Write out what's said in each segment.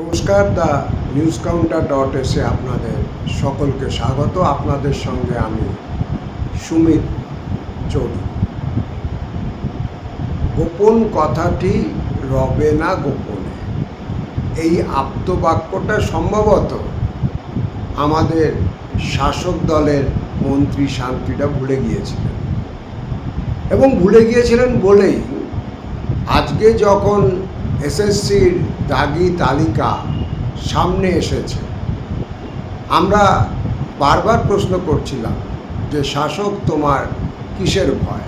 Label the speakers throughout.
Speaker 1: নমস্কার the news counter dot এসে আপনাদের সকলকে স্বাগত। আপনাদের সঙ্গে আমি সুমিত চৌধুরী। গোপন কথাটি রবে না গোপনে। এই আপ্তবাক্যটা সম্ভবত আমাদের শাসক দলের মন্ত্রী শান্তিটা ভুলে গিয়েছিলেন। এবং ভুলে গিয়েছিলেন বলেই আজকে যখন এসএসসির দাগি তালিকা সামনে এসেছে। আমরা বারবার প্রশ্ন করছিলাম যে শাসক তোমার কিসের ভয়?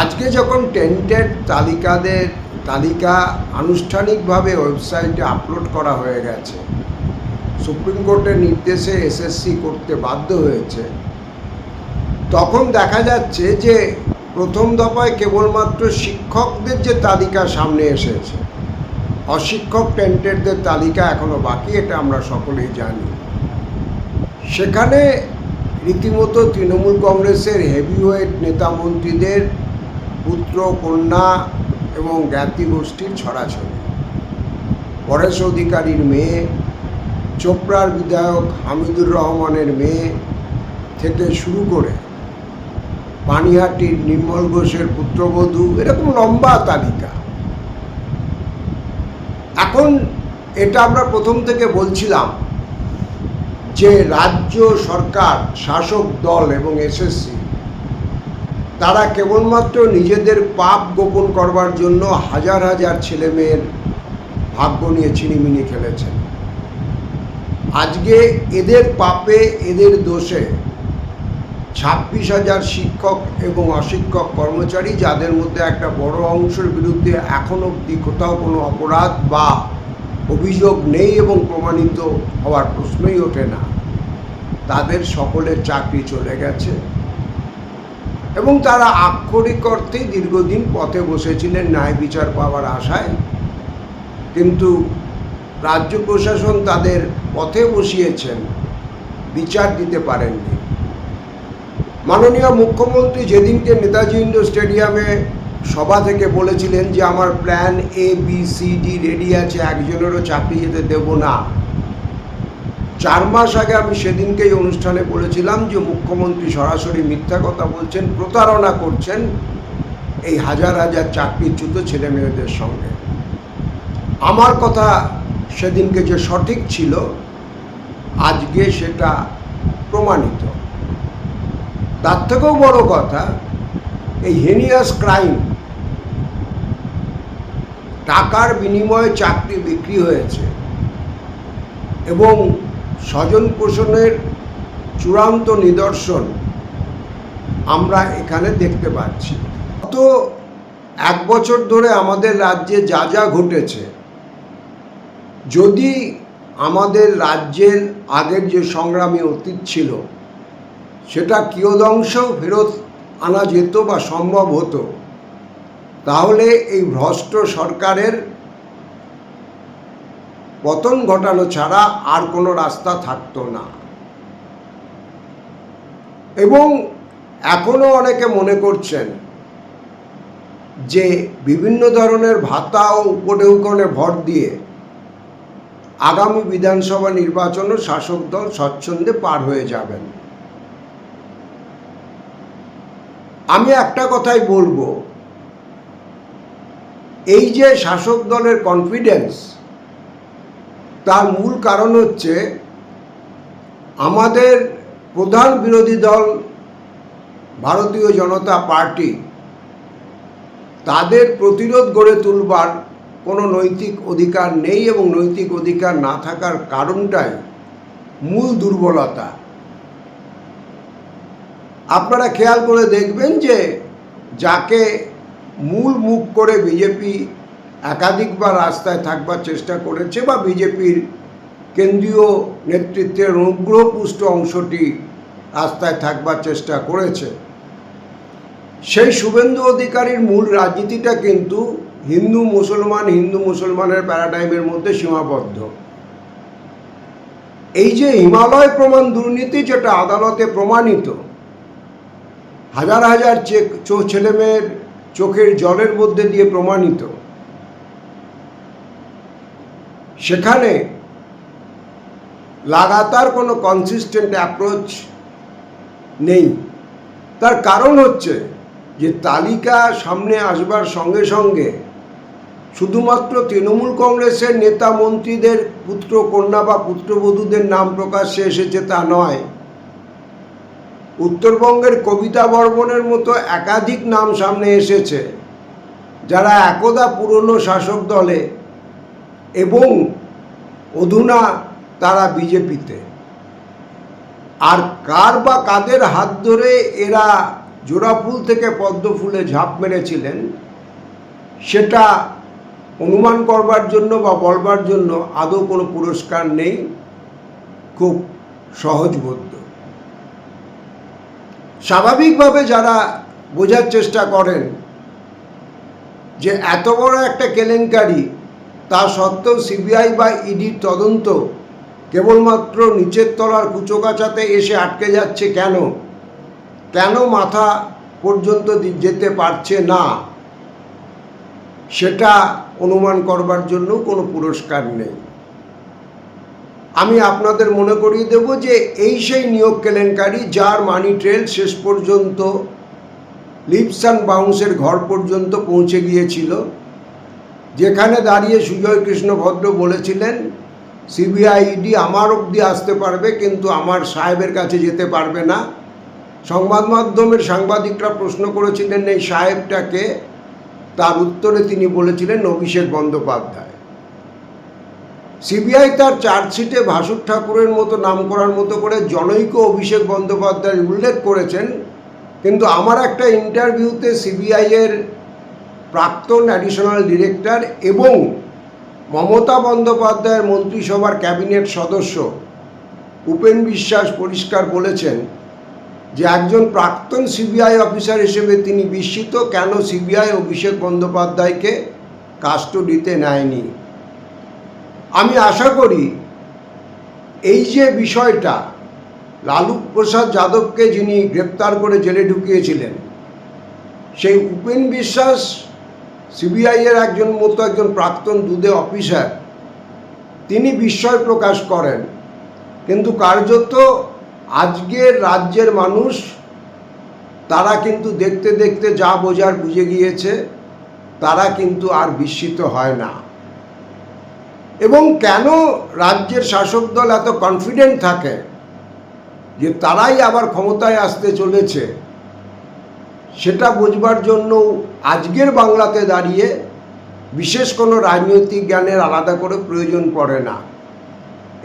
Speaker 1: আজকে যখন টেন্টেড তালিকাদের তালিকা আনুষ্ঠানিকভাবে ওয়েবসাইটে আপলোড করা হয়ে গেছে, সুপ্রিম কোর্টের নির্দেশে এসএসসি করতে বাধ্য হয়েছে, তখন দেখা যাচ্ছে যে প্রথম দফায় কেবলমাত্র শিক্ষকদের যে তালিকা সামনে এসেছে অশিক্ষক টেন্টেডদের তালিকা এখনও বাকি, এটা আমরা সকলেই জানি। সেখানে রীতিমতো তৃণমূল কংগ্রেসের হেভিওয়েট নেতা মন্ত্রীদের পুত্র, কন্যা এবং জ্ঞাতি গোষ্ঠীর ছড়াছড়ি। পরেশ অধিকারীর মেয়ে, চোপড়ার বিধায়ক হামিদুর রহমানের মেয়ে থেকে শুরু করে পানিহাটির নির্মল ঘোষের পুত্রবধূ, এরকম লম্বা তালিকা। এখন এটা আমরা প্রথম থেকে বলছিলাম যে রাজ্য সরকার, শাসক দল এবং এসএসসি তারা কেবলমাত্র নিজেদের পাপ গোপন করবার জন্য হাজার হাজার ছেলেমেয়ের ভাগ্য নিয়ে ছিনিমিনি খেলেছেন। আজকে এদের পাপে, এদের দোষে ছাব্বিশ হাজার শিক্ষক এবং অশিক্ষক কর্মচারী যাদের মধ্যে একটা বড় অংশের বিরুদ্ধে এখন অবধি কোথাও কোনো অপরাধ বা অভিযোগ নেই এবং প্রমাণিত হওয়ার প্রশ্নই ওঠে না। তাদের সকলের চাকরি চলে গেছে এবং তারা আক্ষরিক অর্থেই দীর্ঘদিন পথে বসেছিলেন ন্যায় বিচার পাওয়ার আশায়। কিন্তু রাজ্য প্রশাসন তাদের পথে বসিয়েছেন, বিচার দিতে পারেননি। মাননীয় মুখ্যমন্ত্রী যেদিনকে নেতাজি ইন্ডোর স্টেডিয়ামে সভা থেকে বলেছিলেন যে আমার plan A B C D ready আছে, একজনেরও চাকরি যেতে দেব না। চার মাস আগে আমি সেদিনকেই অনুষ্ঠানে বলেছিলাম যে মুখ্যমন্ত্রী সরাসরি মিথ্যা কথা বলছেন, প্রতারণা করছেন এই হাজার হাজার চাকরিচ্যুত ছেলে মেয়েদের সঙ্গে। আমার কথা সেদিনকে যে সঠিক ছিল, আজকে সেটা প্রমাণিত। তার থেকেও বড় কথা, এই হেনিয়াস ক্রাইম টাকার বিনিময়ে চাকরি বিক্রি হয়েছে এবং স্বজন পোষণের চূড়ান্ত নিদর্শন আমরা এখানে দেখতে পাচ্ছি। গত এক বছর ধরে আমাদের রাজ্যে যা যা ঘটেছে, যদি আমাদের রাজ্যের আগের যে সংগ্রামী অতীত ছিল সেটা কিয়দংশ ফেরত আনা যেত বা সম্ভব হতো। তাহলে এই ভ্রষ্ট সরকারের পতন ঘটানো ছাড়া আর কোনো রাস্তা থাকতো না। এবং এখনও অনেকে মনে করছেন যে বিভিন্ন ধরনের ভাতা ও উপঢৌকনে ভর দিয়ে আগামী বিধানসভা নির্বাচনও শাসক দল স্বচ্ছন্দে পার হয়ে যাবেন। আমি একটা কথাই বলব। এই যে শাসক দলের কনফিডেন্স তার মূল কারণ হচ্ছে আমাদের প্রধান বিরোধী দল, ভারতীয় জনতা পার্টি, তাদের প্রতিরোধ গড়ে তুলবার কোনো নৈতিক অধিকার নেই এবং নৈতিক অধিকার না থাকার কারণটাই মূল দুর্বলতা। আপনারা খেয়াল করে দেখবেন যে যাকে মূল মুখ করে বিজেপি একাধিকবার রাস্তায় থাকবার চেষ্টা করেছে বা বিজেপির কেন্দ্রীয় নেতৃত্বের অনুগ্রহপুষ্ট অংশটি রাস্তায় থাকবার চেষ্টা করেছে। সেই শুভেন্দু অধিকারীর মূল রাজনীতিটা কিন্তু হিন্দু মুসলমান, হিন্দু মুসলমানের প্যারাডাইমের মধ্যে সীমাবদ্ধ। এই যে হিমালয় প্রমাণ দুর্নীতি যেটা আদালতে প্রমাণিত হাজার হাজার ছেলেমেয়ের চোখের জলের মধ্যে দিয়ে প্রমাণিত। সেখানে লাগাতার কোনো কনসিস্টেন্ট অ্যাপ্রোচ নেই। তার কারণ হচ্ছে যে তালিকা সামনে আসবার সঙ্গে সঙ্গে শুধুমাত্র তৃণমূল কংগ্রেসের নেতা মন্ত্রীদের পুত্র কন্যা বা পুত্রবধূদের নাম প্রকাশ্যে এসেছে তা নয় উত্তরবঙ্গের কবিতা বর্মনের মতো একাধিক নাম সামনে এসেছে, যারা একদা পুরনো শাসক দলে এবং অধুনা তারা বিজেপিতে। আর কার বা কাদের হাত ধরে এরা জোড়াফুল থেকে পদ্মফুলে ঝাঁপ মেরেছিলেন, সেটা অনুমান করবার জন্য বা বলবার জন্য আদৌ কোনো পুরস্কার নেই, খুব সহজবোধ্য। স্বাভাবিকভাবে যারা বোঝার চেষ্টা করেন যে এত বড় একটা কেলেঙ্কারি, তা সত্ত্বেও সিবিআই বা ইডির তদন্ত কেবলমাত্র নিচের তলার কুচোকাচাতে এসে আটকে যাচ্ছে কেন? কেন মাথা পর্যন্ত যেতে পারছে না? সেটা অনুমান করবার জন্য কোনো পুরস্কার নেই। আমি আপনাদের মনে করিয়ে দেব যে এই সেই নিয়োগ কেলেঙ্কারি যার মানি ট্রেল শেষ পর্যন্ত লিপস অ্যান্ড বাউন্সের ঘর পর্যন্ত পৌঁছে গিয়েছিল। যেখানে দাঁড়িয়ে সুজয় কৃষ্ণ ভদ্র বলেছিলেন, সিবিআইডি আমার অবধি আসতে পারবে, কিন্তু আমার সাহেবের কাছে যেতে পারবে না। সংবাদ মাধ্যমের সাংবাদিকরা প্রশ্ন করেছিলেন, এই সাহেবটাকে? তার উত্তরে তিনি বলেছিলেন, অভিষেক বন্দ্যোপাধ্যায়। সিবিআই তার চার্জশিটে ভাসুর ঠাকুরের মতো নাম করার মতো করে জনৈক অভিষেক বন্দ্যোপাধ্যায় উল্লেখ করেছেন, কিন্তু আমার একটা ইন্টারভিউতে সিবিআইয়ের প্রাক্তন অ্যাডিশনাল ডিরেক্টর এবং মমতা বন্দ্যোপাধ্যায়ের মন্ত্রিসভার ক্যাবিনেট সদস্য উপেন বিশ্বাস পরিষ্কার বলেছেন যে একজন প্রাক্তন সিবিআই অফিসার হিসেবে তিনি বিস্মিত কেন সিবিআই অভিষেক বন্দ্যোপাধ্যায়কে কাস্টডিতে নেয়নি। আমি আশা করি এই যে বিষয়টা, লালু প্রসাদ যাদবকে যিনি গ্রেপ্তার করে জেলে ঢুকিয়েছিলেন, সেই উপেন বিশ্বাস সিবিআইয়ের একজন মতো একজন প্রাক্তন দুধে অফিসার, তিনি বিস্ময় প্রকাশ করেন। কিন্তু কার্যত আজকের রাজ্যের মানুষ, তারা কিন্তু দেখতে দেখতে যা বোঝার বুঝে গিয়েছে, তারা কিন্তু আর বিস্মিত হয় না। এবং কেন রাজ্যের শাসক দল এত কনফিডেন্ট থাকে যে তারাই আবার ক্ষমতায় আসতে চলেছে? সেটা বুঝবার জন্য আজকের বাংলাতে দাঁড়িয়ে বিশেষ কোনো রাজনৈতিক জ্ঞানের আলাদা করে প্রয়োজন পড়ে না।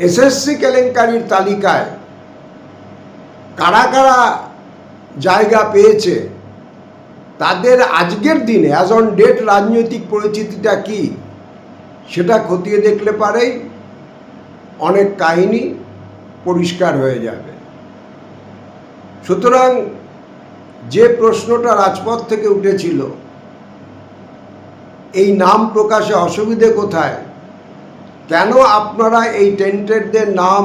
Speaker 1: এসএসসি কেলেঙ্কারির তালিকায় কারা কারা জায়গা পেয়েছে, তাদের আজকের দিনে অ্যাজ অন ডেট রাজনৈতিক পরিচিতিটা কি? সেটা খতিয়ে দেখলে পারেই অনেক কাহিনী পরিষ্কার হয়ে যাবে। সুতরাং যে প্রশ্নটা রাজপথ থেকে উঠেছিল, এই নাম প্রকাশে অসুবিধে কোথায়? কেন আপনারা এই টেন্টেডদের নাম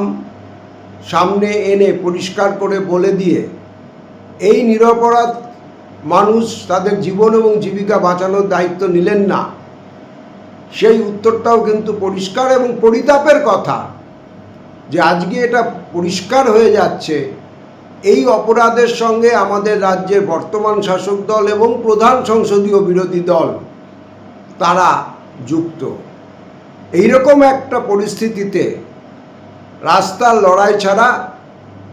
Speaker 1: সামনে এনে পরিষ্কার করে বলে দিয়ে এই নিরপরাধ মানুষ তাদের জীবন এবং জীবিকা বাঁচানোর দায়িত্ব নিলেন না? সেই উত্তরটাও কিন্তু পরিষ্কার এবং পরিতাপের কথা যে আজকে এটা পরিষ্কার হয়ে যাচ্ছে। এই অপরাধের সঙ্গে আমাদের রাজ্যের বর্তমান শাসক দল এবং প্রধান সংসদীয় বিরোধী দল তারা যুক্ত। এইরকম একটা পরিস্থিতিতে রাস্তার লড়াই ছাড়া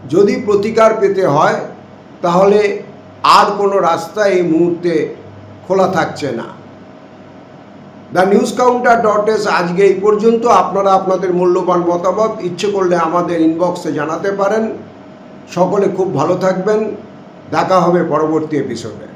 Speaker 1: যদি প্রতিকার পেতে হয়, তাহলে আর কোনো রাস্তা এই মুহূর্তে খোলা থাকছে না। The news counter dot S আজকে এই পর্যন্ত। আপনারা আপনাদের মূল্যবান মতামত ইচ্ছে করলে আমাদের ইনবক্সে জানাতে পারেন। সকলে খুব ভালো থাকবেন। দেখা হবে পরবর্তী এপিসোডে